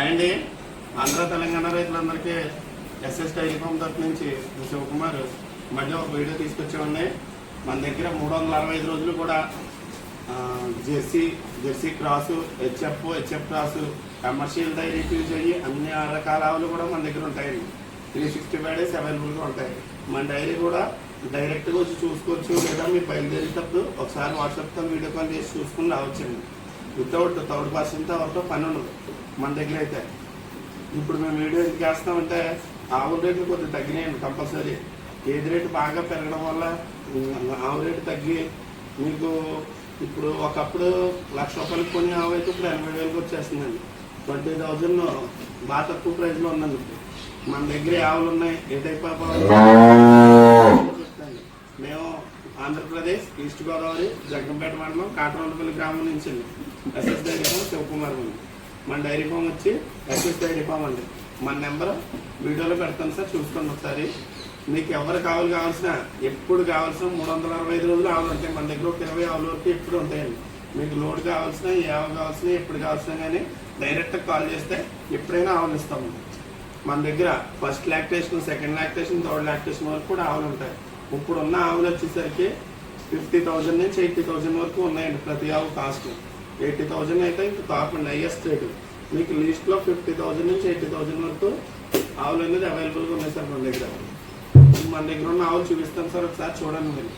And Andhra Telangana రైతులందరికీ SS dairy తరఫు నుంచి శివకుమార్ మళ్ళీ ఒక వీడియో తీసుకొచ్చామండి మన దగ్గర మూడు వందల అరవై ఐదు రోజులు కూడా Jersey Jersey cross HF HF cross commercial dairy use అయ్యి అన్ని రకాల ఆవులు కూడా మన దగ్గర ఉంటాయండి. త్రీ సిక్స్టీ ఫైవ్ డేస్ అవైలబుల్గా ఉంటాయి. మన డైరీ కూడా డైరెక్ట్గా వచ్చి చూసుకోవచ్చు లేదా మీరు బయలుదేరేటప్పుడు ఒకసారి వాట్సాప్తో వీడియో కాల్ చేసి చూసుకుని రావచ్చండి. వితౌట్ థర్డ్ పర్సన్తో ఎవరితో పని ఉండదు. మన దగ్గర అయితే. ఇప్పుడు మేము వీడియో ఎందుకు వేస్తామంటే ఆవు రేట్లు కొద్దిగా తగ్గినాయండి కంపల్సరీ. ఏది రేటు బాగా పెరగడం వల్ల ఆవు రేటు తగ్గి మీకు ఇప్పుడు ఒకప్పుడు లక్ష రూపాయలకి కొన్ని ఆవు అయితే ఇప్పుడు ఎనభై వేలకు వచ్చేస్తుందండి. ట్వంటీ థౌజండ్ బాగా తక్కువ ప్రైస్లో ఉన్నది మన దగ్గర ఆవులు ఉన్నాయి. ఏ టైప్ ఆఫ్ మేము ఆంధ్రప్రదేశ్ ఈస్ట్ గోదావరి జగ్గంపేట మండలం కాటరొండపల్లి గ్రామం నుంచి ఎస్ఎస్ డైరీ ఫామ్ శివకుమార్ ఉంది. మన డైరీ ఫామ్ వచ్చి ఎస్ఎస్ డైరీ ఫామ్ అండి. మన నెంబర్ వీడియోలో పెడతాను సార్ చూసుకోండి ఒకసారి. మీకు ఎవరు కావాలి కావాల్సిన ఎప్పుడు కావాల్సిన మూడు వందల అరవై ఐదు రోజులు ఆవులు ఉంటాయి. మన దగ్గర ఒక ఇరవై ఆవుల వరకు ఎప్పుడు ఉంటాయండి. మీకు లోడ్ కావాల్సిన ఏ ఆవు కావాల్సిన ఎప్పుడు కావాల్సిన కానీ డైరెక్ట్గా కాల్ చేస్తే ఎప్పుడైనా ఆవులు ఇస్తాము మన దగ్గర first lactation second lactation third lactation వరకు కూడా ఆవులు ఉంటాయి. ఇప్పుడు ఉన్న ఆవులు వచ్చేసరికి ఫిఫ్టీ థౌజండ్ నుంచి ఎయిటీ థౌజండ్ వరకు ఉన్నాయండి ప్రతి ఆవు కాస్ట్ ఎయిటీ థౌజండ్ అయితే ఇంకా టాప్ అండ్ హైయెస్ట్ రేటు మీకు లిస్ట్లో ఫిఫ్టీ థౌజండ్ నుంచి ఎయిటీ థౌజండ్ వరకు ఆవులు అనేది అవైలబుల్గా ఉన్నాయి సార్ మన దగ్గర. మన దగ్గర ఉన్న ఆవులు చూపిస్తాను సార్ ఒకసారి చూడండి మీరు.